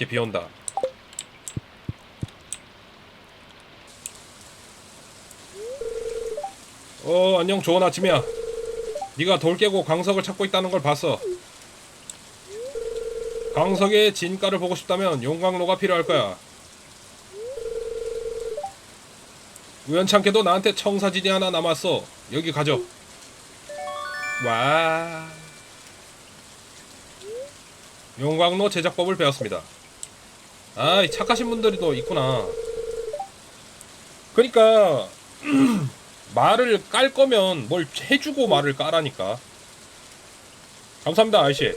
어 밖에 비 온다. 어 안녕 좋은 아침이야. 네가 돌 깨고 광석을 찾고 있다는 걸 봤어. 광석의 진가를 보고 싶다면 용광로가 필요할 거야. 우연찮게도 나한테 청사진이 하나 남았어. 여기 가져. 와. 용광로 제작법을 배웠습니다 아, 이 착하신 분들이 또 있구나. 그러니까 말을 깔 거면 뭘 해주고 말을 까라니까. 감사합니다, 아저씨.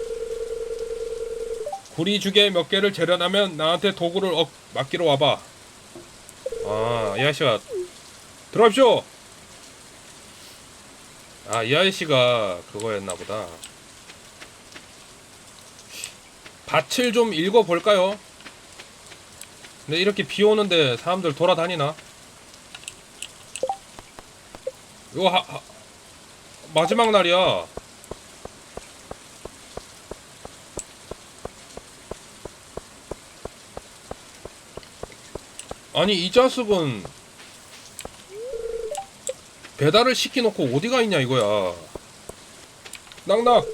구리주개 몇 개를 재련하면 나한테 도구를 억 맡기러 와봐. 아, 이 아저씨가 들어가십시오. 아, 이 아저씨가 그거였나 보다. 밭을 좀 읽어볼까요? 근데 이렇게 비 오는데 사람들 돌아다니나? 이거 하, 하- 마지막 날이야. 아니 이 자식은 배달을 시켜놓고 어디가 있냐 이거야. 낙낙.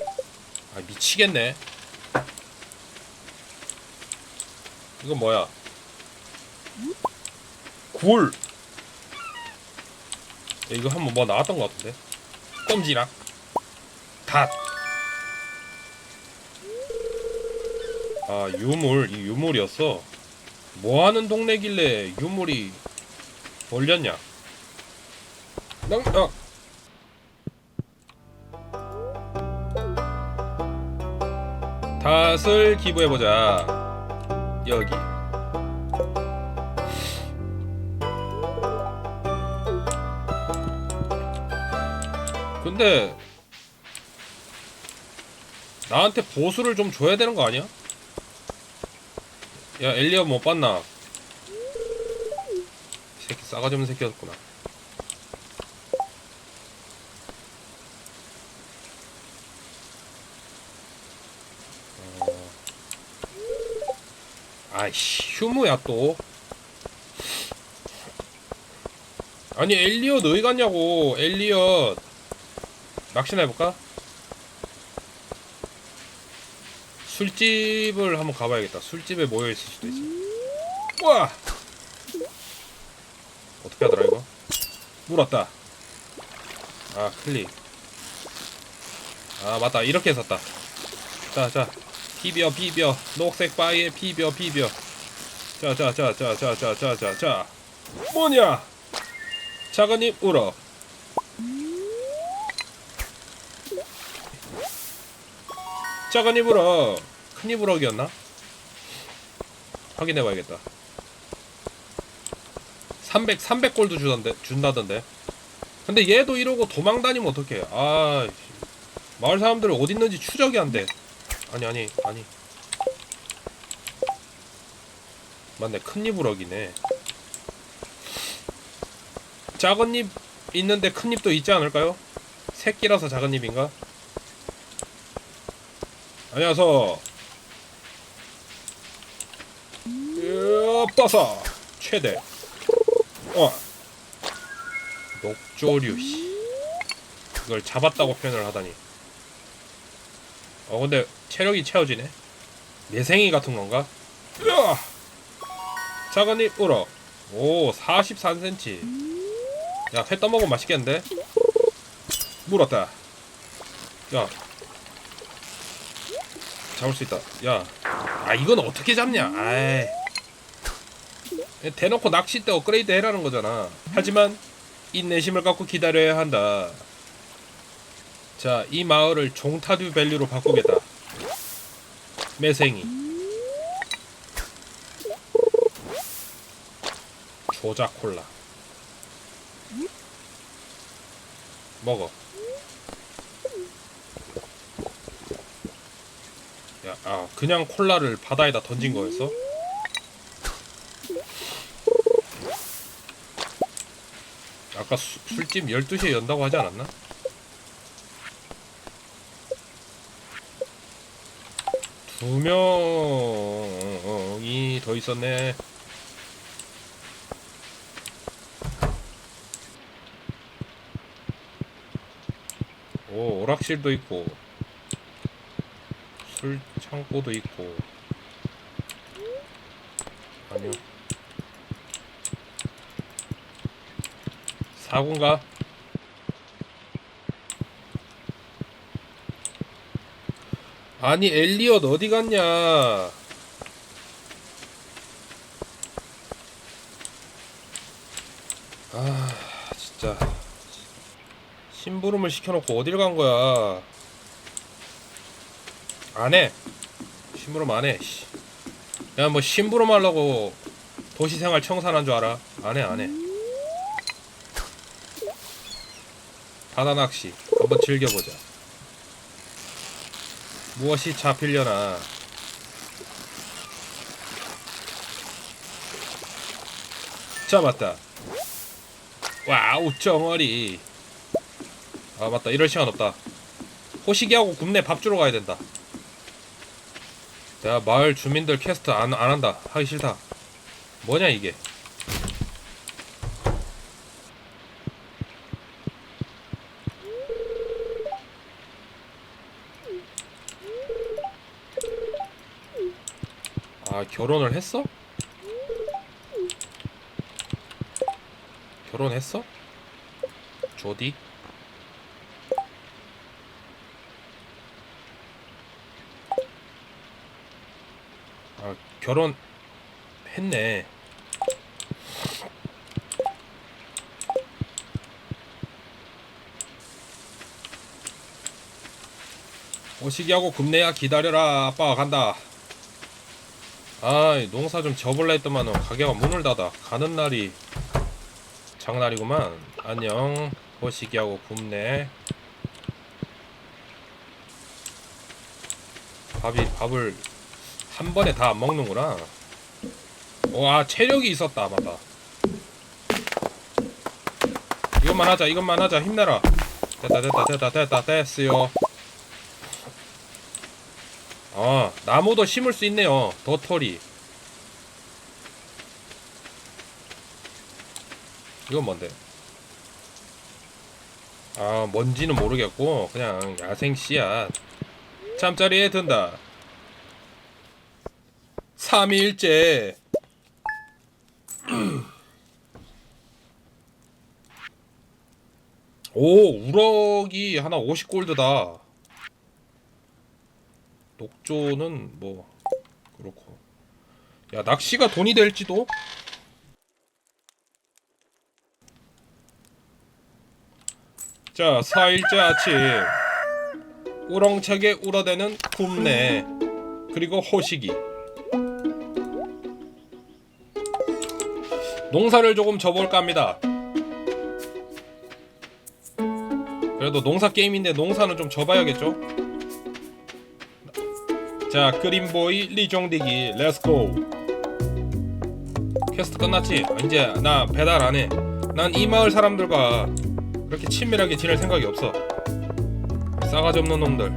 아 미치겠네. 이건 뭐야? 굴. 야, 이거 한번 뭐 나왔던 것 같은데. 껌지락. 닷. 아 유물 이 유물이었어. 뭐 하는 동네길래 유물이 몰렸냐? 낭, 아. 닷을 기부해보자. 여기. 근데 나한테 보수를 좀 줘야 되는 거 아니야? 야 엘리엇 못 봤나? 이 새끼 싸가지 없는 새끼였구나. 어. 아이씨 휴무야 또. 아니 엘리엇 어디 갔냐고 엘리엇 낚시나 해볼까? 술집을 한번 가봐야겠다. 술집에 모여 있을 수도 있어 와! 어떻게 하더라 이거? 물었다. 아 클릭. 아 맞다. 이렇게 했었다. 자자. 비벼 비벼. 녹색 바위에 비벼 비벼. 자자자자자자자자자. 뭐냐? 작은 입 울어 작은 입 울어 큰입 울어기였나? 확인해봐야겠다 300 300골도 주던데 준다던데 근데 얘도 이러고 도망 다니면 어떡해 아 씨. 마을 사람들 어디 있는지 추적이 안돼 아니 아니 아니 맞네 큰입 우럭이네 작은 입 있는데 큰 입도 있지 않을까요? 새끼라서 작은 입인가? 안녕하세요. 떠서 최대. 어. 녹조류 씨. 그걸 잡았다고 표현을 하다니. 어 근데 체력이 채워지네. 매생이 같은 건가? 으아! 작은 입 울어. 오 43cm. 야, 회 떠먹으면 맛있겠는데? 물었다. 야. 잡을 수 있다. 야. 아, 이건 어떻게 잡냐? 아이. 대놓고 낚싯대 업그레이드 해라는 거잖아. 하지만, 인내심을 갖고 기다려야 한다. 자, 이 마을을 종타듀 밸류로 바꾸겠다. 매생이. 조작 콜라. 먹어. 야, 아, 그냥 콜라를 바다에다 던진 거였어? 아까 수- 술집 12시에 연다고 하지 않았나? 두 명, 많이 더 있었네. 오, 오락실도 있고, 술 창고도 있고, 아니요. 사군가? 아니 엘리엇 어디 갔냐? 아 진짜 심부름을 시켜놓고 어딜 간 거야? 안 해. 심부름 안 해. 씨. 야뭐 심부름 하려고 도시생활 청산한 줄 알아? 안 해, 안 해. 바다 낚시 한번 즐겨보자. 무엇이 잡히려나? 잡았다. 와우 쩡어리. 아 맞다 이럴 시간 없다. 호시기하고 굽네 밥 주러 가야 된다. 내가 마을 주민들 캐스트 안, 안 한다. 하기 싫다. 뭐냐 이게? 아 결혼을 했어? 결혼했어? 조디? 아 결혼 했네. 오시기하고 굽내야 기다려라. 아빠가 간다. 아 농사 좀 접을라 했더만은 가게가 문을 닫아. 가는 날이 장날이구만. 안녕. 거시기하고 굽네. 밥이 밥을 한 번에 다 안 먹는구나. 와 체력이 있었다 맞다. 이것만 하자 이것만 하자. 힘내라. 됐다 됐다 됐다 됐다 됐어요. 아 나무도 심을 수 있네요. 도토리. 이건 뭔데? 아 뭔지는 모르겠고 그냥 야생 씨앗. 잠자리에 든다 3일째. 오 우럭이 하나 50골드다. 녹조는 뭐 그렇고. 야 낚시가 돈이 될지도? 자 4일째 아침 우렁차게 울어대는 굽네. 그리고 호식이 농사를 조금 접을까 합니다 그래도 농사 게임인데 농사는 좀 접어야겠죠 자 그린보이 리종디기 렛츠고 퀘스트 끝났지? 아, 이제 나 배달 안 해 난 이 마을 사람들과 그렇게 친밀하게 지낼 생각이 없어 싸가지 없는 놈들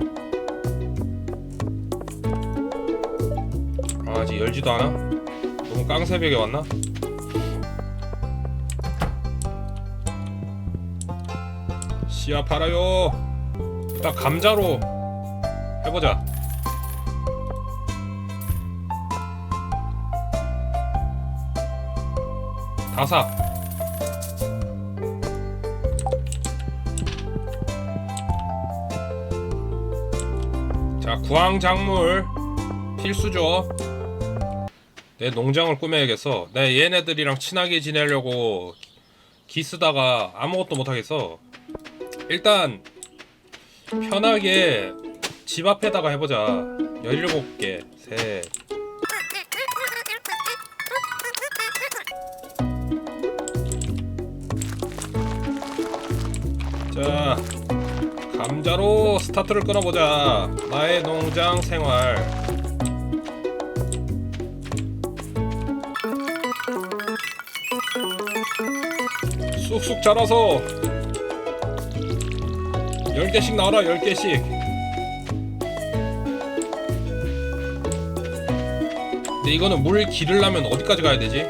아, 아직 열지도 않아? 너무 깡새벽에 왔나? 씨앗 팔아요 일단 감자로 해보자 다 사. 자, 구황작물 필수죠. 내 농장을 꾸며야겠어. 내 얘네들이랑 친하게 지내려고 기 쓰다가 아무것도 못 하겠어. 일단 편하게 집 앞에다가 해보자. 17개, 셋, 자, 감자로 스타트를 끊어보자. 나의 농장 생활. 쑥쑥 자라서 10개씩 나와라, 10개씩. 근데 이거는 물 기르려면 어디까지 가야 되지?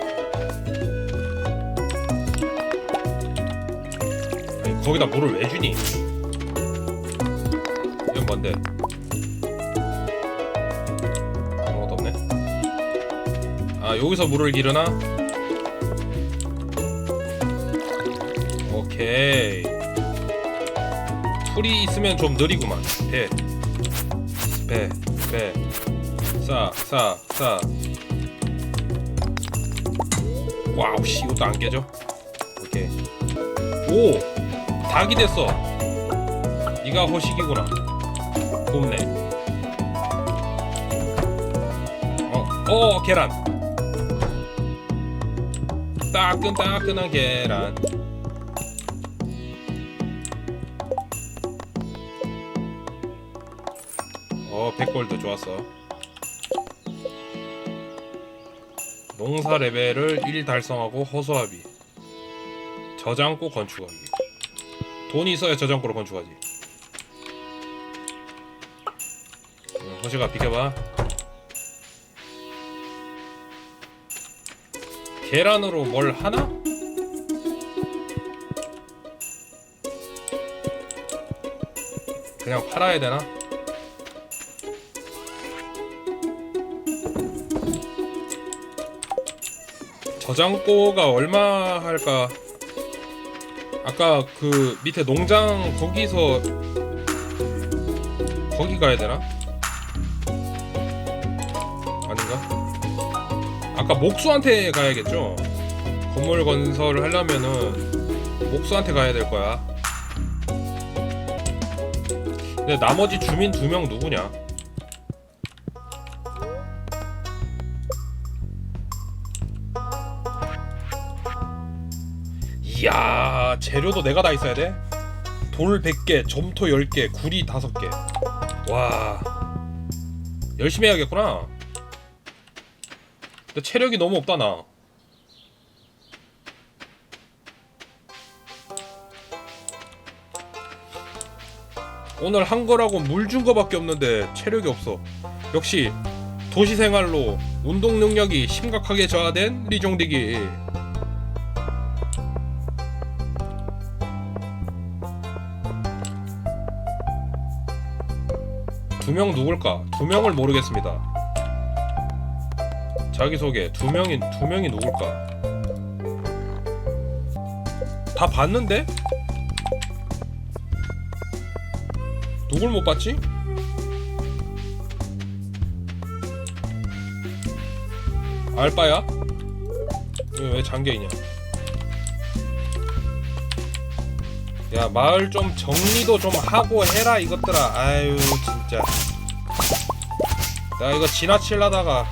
아니, 거기다 물을 왜 주니? 이건 뭔데? 아무것도 없네. 아 여기서 물을 기르나? 풀이 있으면 좀 느리구만. 배, 배, 배. 싸, 싸, 싸. 와우, 씨, 이것도 안 깨져. 오케이. 오, 닭이 됐어. 네가 허식이구나. 굽네. 어, 어, 계란. 따끈따끈한 계란. 좋았어. 농사 레벨을 1 달성하고 허수아비. 저장고 건축하기. 돈이 있어야 저장고를 건축하지. 응, 허시가 비켜봐. 계란으로 뭘 하나? 그냥 팔아야 되나? 저장고가 얼마 할까? 아까 그 밑에 농장 거기서 거기 가야 되나? 아닌가? 아까 목수한테 가야겠죠? 건물 건설을 하려면은 목수한테 가야 될 거야. 근데 나머지 주민 두 명 누구냐? 재료도 내가 다 있어야 돼? 돌 100개, 점토 10개, 구리 5개. 와. 열심히 해야겠구나. 근데 체력이 너무 없다 나. 오늘 한 거라고 물 준 거밖에 없는데 체력이 없어. 역시 도시 생활로 운동 능력이 심각하게 저하된 리종디기 두 명 누굴까? 두 명을 모르겠습니다. 자기소개 두 명이 두 명이 누굴까? 다 봤는데? 누굴 못 봤지? 알바야? 왜, 왜 잠겨있냐? 야 마을 좀 정리도 좀 하고 해라 이것들아. 아유 진짜. 나 이거 지나칠라다가.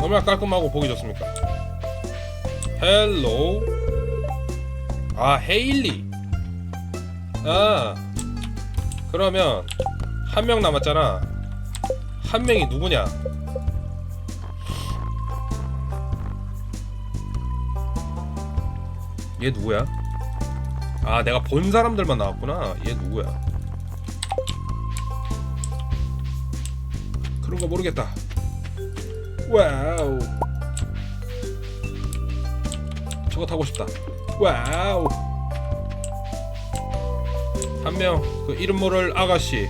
얼마나 깔끔하고 보기 좋습니까? 헬로. 아 헤일리. 아 그러면 한 명 남았잖아. 한 명이 누구냐 얘 누구야? 아 내가 본 사람들만 나왔구나. 얘 누구야? 그런 거 모르겠다. 와우. 저거 타고 싶다. 와우. 한 명 그 이름 모를 아가씨.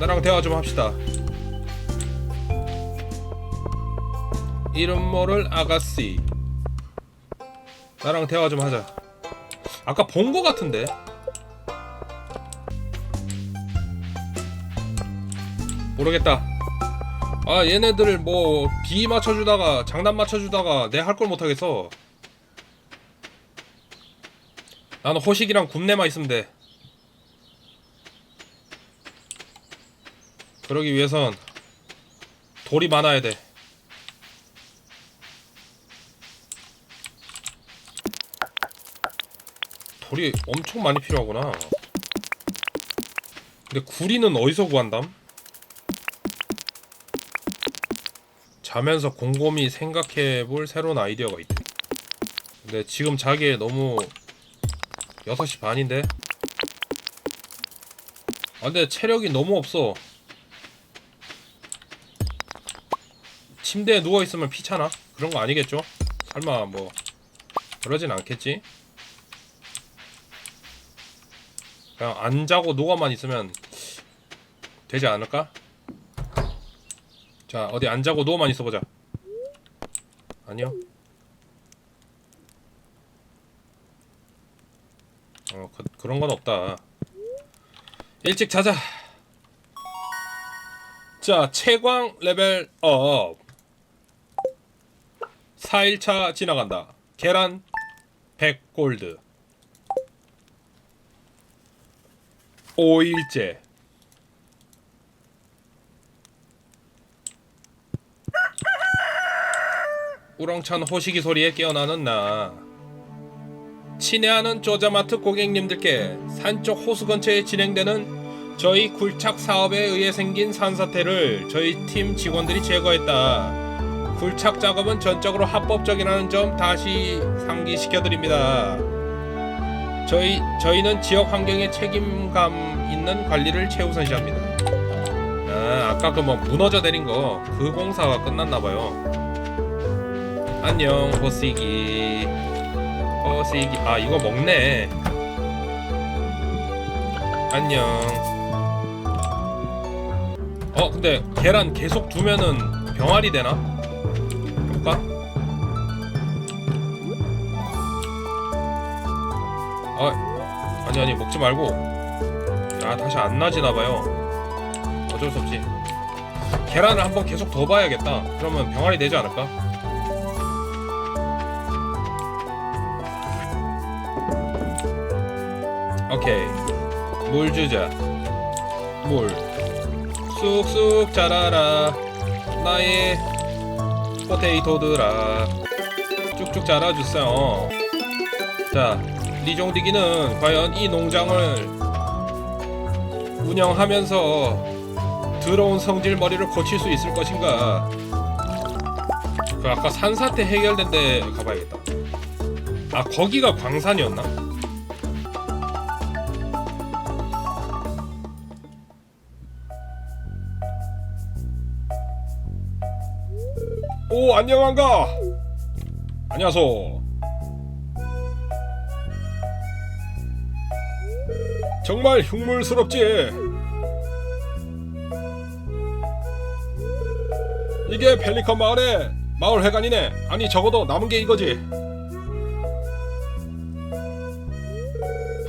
나랑 대화 좀 합시다. 이름 모를 아가씨 나랑 대화 좀 하자. 아까 본 거 같은데. 모르겠다. 아 얘네들 뭐 비 맞춰주다가 장난 맞춰주다가 내 할 걸 못하겠어. 나는 호식이랑 굽내만 있으면 돼. 그러기 위해선 돌이 많아야 돼. 돌이 엄청 많이 필요하구나. 근데 구리는 어디서 구한담? 자면서 곰곰이 생각해볼 새로운 아이디어가 있대. 근데 지금 자기에 너무 6시 반인데? 아 근데 체력이 너무 없어 침대에 누워있으면 피차나? 그런 거 아니겠죠? 설마 뭐 그러진 않겠지? 그냥 안 자고 누워만 있으면 되지 않을까? 자 어디 안 자고 누워만 있어보자. 아니요? 어 그, 그런 건 없다. 일찍 자자. 자 채광 레벨 업. 4일차 지나간다. 계란 100골드 5일째 우렁찬 호시기 소리에 깨어나는 나 친애하는 쪼자마트 고객님들께 산쪽 호수 근처에 진행되는 저희 굴착 사업에 의해 생긴 산사태를 저희 팀 직원들이 제거했다. 굴착 작업은 전적으로 합법적이라는 점 다시 상기시켜 드립니다. 저희 저희는 지역 환경에 책임감 있는 관리를 최우선시합니다. 아, 아까 그 뭐 무너져 내린 거 그 공사가 끝났나 봐요. 안녕 호시기. 호시기. 아, 이거 먹네. 안녕. 어, 근데 계란 계속 두면은 병아리 되나? 아, 아니 아니 먹지 말고. 아, 다시 안 나지나 봐요. 어쩔 수 없지. 계란을 한번 계속 더 봐야겠다. 그러면 병아리 되지 않을까? 오케이. 물 주자. 물. 쑥쑥 자라라. 나의 포테이토들아. 쭉쭉 자라주세요. 자, 리종디기는 과연 이 농장을 운영하면서 더러운 성질 머리를 고칠 수 있을 것인가? 그 아까 산사태 해결된 데 가봐야겠다. 아 거기가 광산이었나? 오 안녕한가? 안녕하소. 정말 흉물스럽지. 이게 펠리컨 마을의 마을 회관이네. 아니 적어도 남은 게 이거지.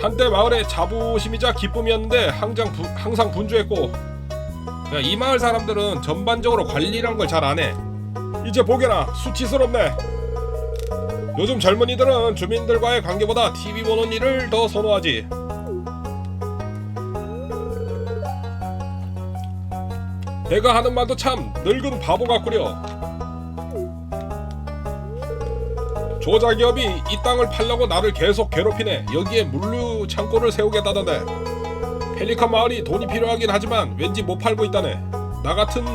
한때 마을의 자부심이자 기쁨이었는데 항상 부, 항상 분주했고 야, 이 마을 사람들은 전반적으로 관리란 걸 잘 안 해. 이제 보게나 수치스럽네. 요즘 젊은이들은 주민들과의 관계보다 TV 보는 일을 더 선호하지. 내가 하는 말도 참 늙은 바보 같구려. 조자기업이 이 땅을 팔려고 나를 계속 괴롭히네. 여기에 물류 창고를 세우겠다던데. 펠리칸 마을이 돈이 필요하긴 하지만 왠지 못 팔고 있다네. 나 같은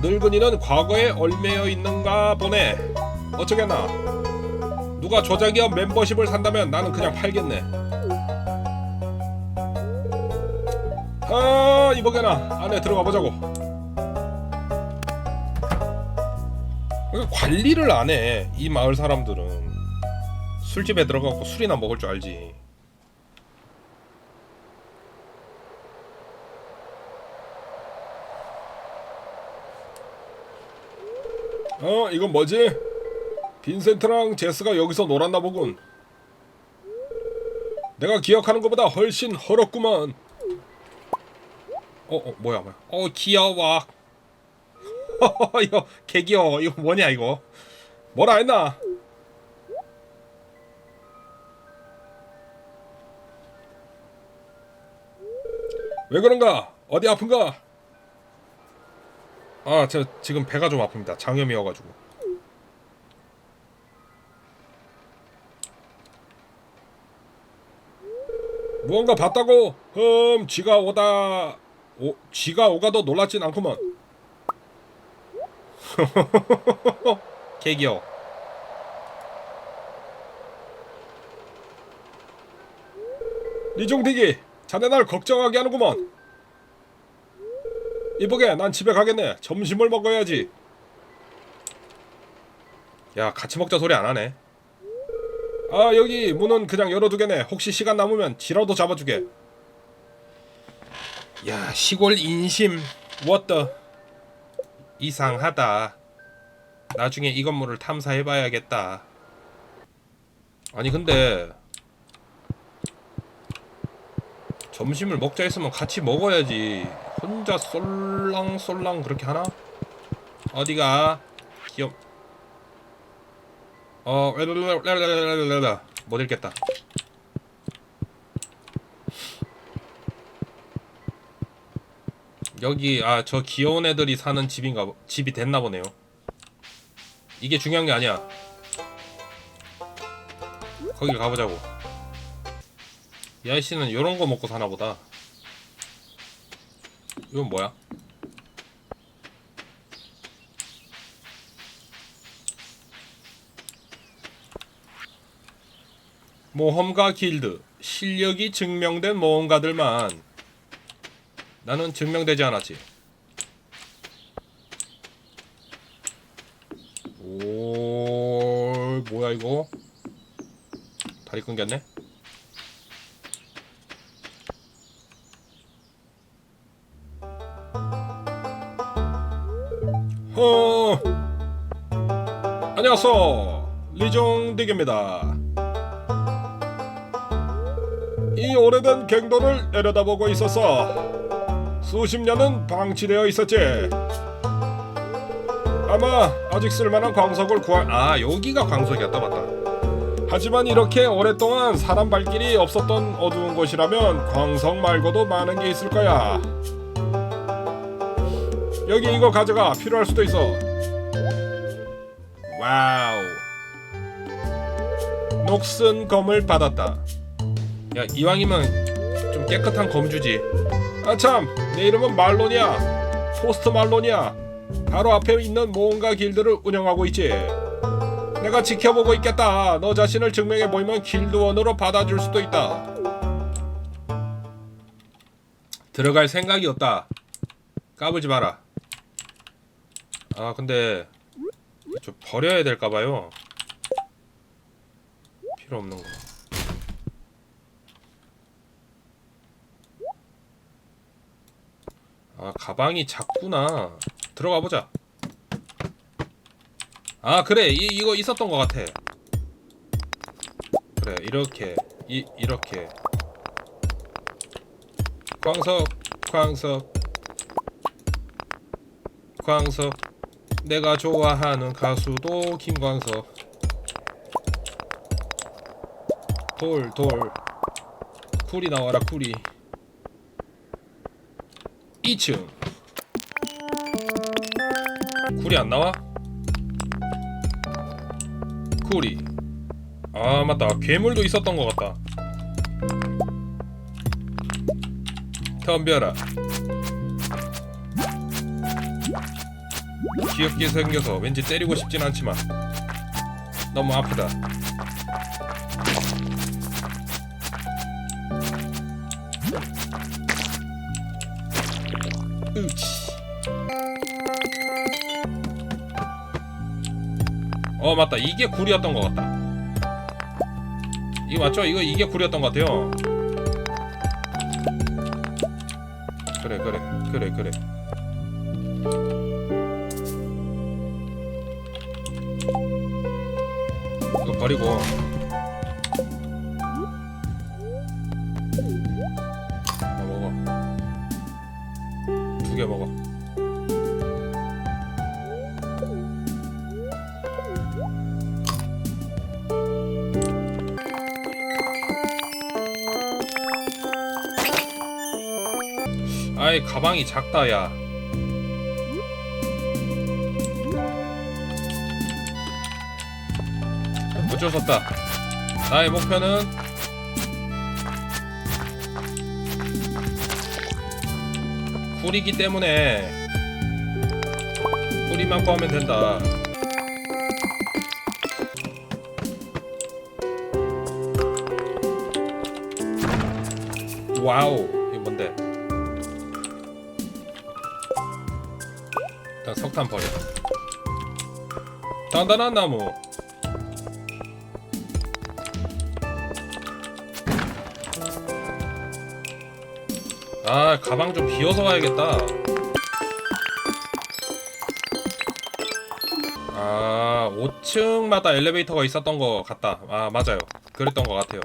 늙은이는 과거에 얼매여 있는가 보네. 어쩌겠나. 누가 조자기업 멤버십을 산다면 나는 그냥 팔겠네. 아 이보게나 안에 들어가 보자고. 그러니까 관리를 안 해. 이 마을 사람들은 술집에 들어가고 술이나 먹을 줄 알지. 어, 이건 뭐지? 빈센트랑 제스가 여기서 놀았나 보군. 내가 기억하는 것보다 훨씬 헐었구만. 어, 어 뭐야, 뭐야. 어, 귀여워. 이거 개 귀여워. 이거 뭐냐 이거? 뭐라 했나? 왜 그런가? 어디 아픈가? 아, 저 지금 배가 좀 아픕니다. 장염이어가지고. 무언가 봤다고? 흠, 쥐가 오다. 오, 쥐가 오가도 놀랐진 않구먼. 개기요. 리종대기, 자네 날 걱정하게 하는구먼. 이보게 난 집에 가겠네. 점심을 먹어야지. 야 같이 먹자 소리 안 하네. 아 여기 문은 그냥 열어두겠네. 혹시 시간 남으면 지라도 잡아주게. 야 시골 인심. What 이상하다 나중에 이 건물을 탐사해봐야겠다 아니 근데 점심을 먹자 했으면 같이 먹어야지 혼자 쏠랑쏠랑 그렇게 하나? 어디가? 귀염 어. 못 읽겠다 여기 아 저 귀여운 애들이 사는 집인가 보- 집이 됐나 보네요. 이게 중요한 게 아니야. 거기 가보자고. 이 아저씨는 요런 거 먹고 사나 보다. 이건 뭐야? 모험가 길드. 실력이 증명된 모험가들만 나는 증명되지 않았지. 오 뭐야 이거? 다리 끊겼네? 어. 안녕하세요. 리종딕입니다. 이 오래된 갱도를 내려다보고 있었어 수십 년은 방치되어 있었지. 아마 아직 쓸만한 광석을 구할 아 여기가 광석이었다 맞다. 하지만 이렇게 오랫동안 사람 발길이 없었던 어두운 곳이라면 광석 말고도 많은 게 있을 거야. 여기 이거 가져가. 필요할 수도 있어. 와우. 녹슨 검을 받았다. 야 이왕이면 좀 깨끗한 검 주지. 아참 내 이름은 말론이야 포스트 말론이야 바로 앞에 있는 모험가 길드를 운영하고 있지. 내가 지켜보고 있겠다. 너 자신을 증명해 보이면 길드원으로 받아줄 수도 있다. 들어갈 생각이 없다. 까불지 마라. 아 근데 좀 버려야 될까봐요. 필요 없는 거 아 가방이 작구나. 들어가 보자. 아 그래. 이, 이거 있었던 것 같아. 그래 이렇게 이 이렇게. 광석 광석. 광석. 내가 좋아하는 가수도 김광석. 돌 돌. 쿨이 나와라 쿨이 2층 쿨이 안 나와? 쿨이. 아 맞다. 괴물도 있었던 것 같다. 덤벼라. 귀엽게 생겨서 왠지 때리고 싶진 않지만 너무 아프다 어 맞다. 이게 굴이었던 것 같다. 이거 맞죠? 이거 이게 굴이었던 것 같아요. 그래 그래 그래 그래. 이거 버리고 가방이 작다 야. 어쩔 수 없다. 나의 목표는? 쿨이기 때문에 쿨이만 구하면 된다. 와우 석탄 버려. 단단한 나무. 아 가방 좀 비워서 가야겠다. 아 5층마다 엘리베이터가 있었던 거 같다. 아 맞아요. 그랬던 거 같아요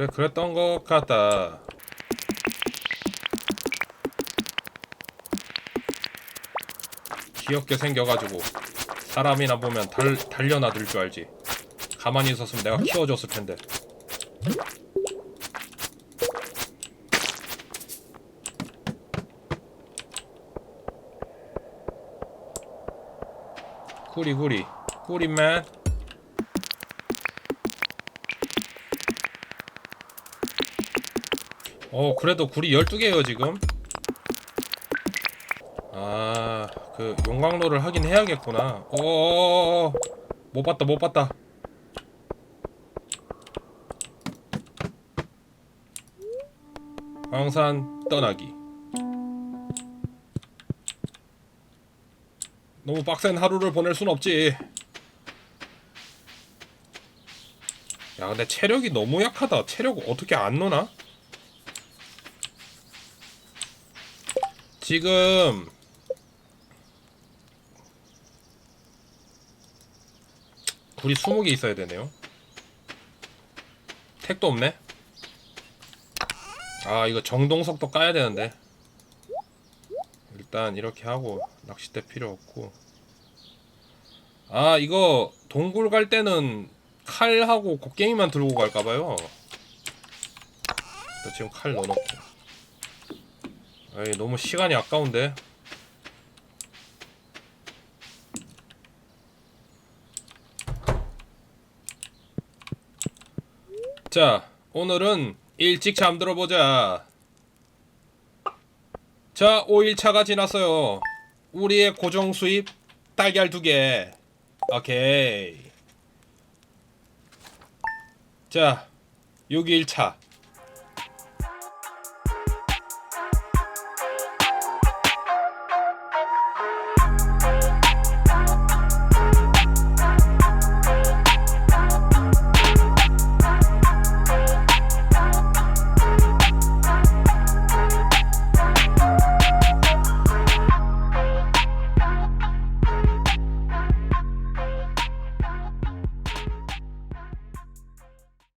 그래 그랬던 것 같다 귀엽게 생겨가지고 사람이나 보면 달, 달려나 들 줄 알지. 가만히 있었으면 내가 키워줬을 텐데. 구리 구리 구리맨 어 그래도 구리 12개예요 지금 아, 그 용광로를 하긴 해야겠구나. 어, 못 봤다, 못 봤다. 황산 떠나기. 너무 빡센 하루를 보낼 순 없지. 야, 근데 체력이 너무 약하다. 체력 어떻게 안 노나? 지금 굴이 20개 있어야 되네요. 택도 없네. 아, 이거 정동석도 까야 되는데. 일단 이렇게 하고 낚싯대 필요 없고. 아, 이거 동굴 갈 때는 칼하고 곡괭이만 들고 갈까 봐요. 나 지금 칼 넣어놓고. 에이, 너무 시간이 아까운데. 자, 오늘은 일찍 잠들어 보자. 자, 5일차가 지났어요. 우리의 고정 수입 달걀 두 개. 오케이. 자, 6일차.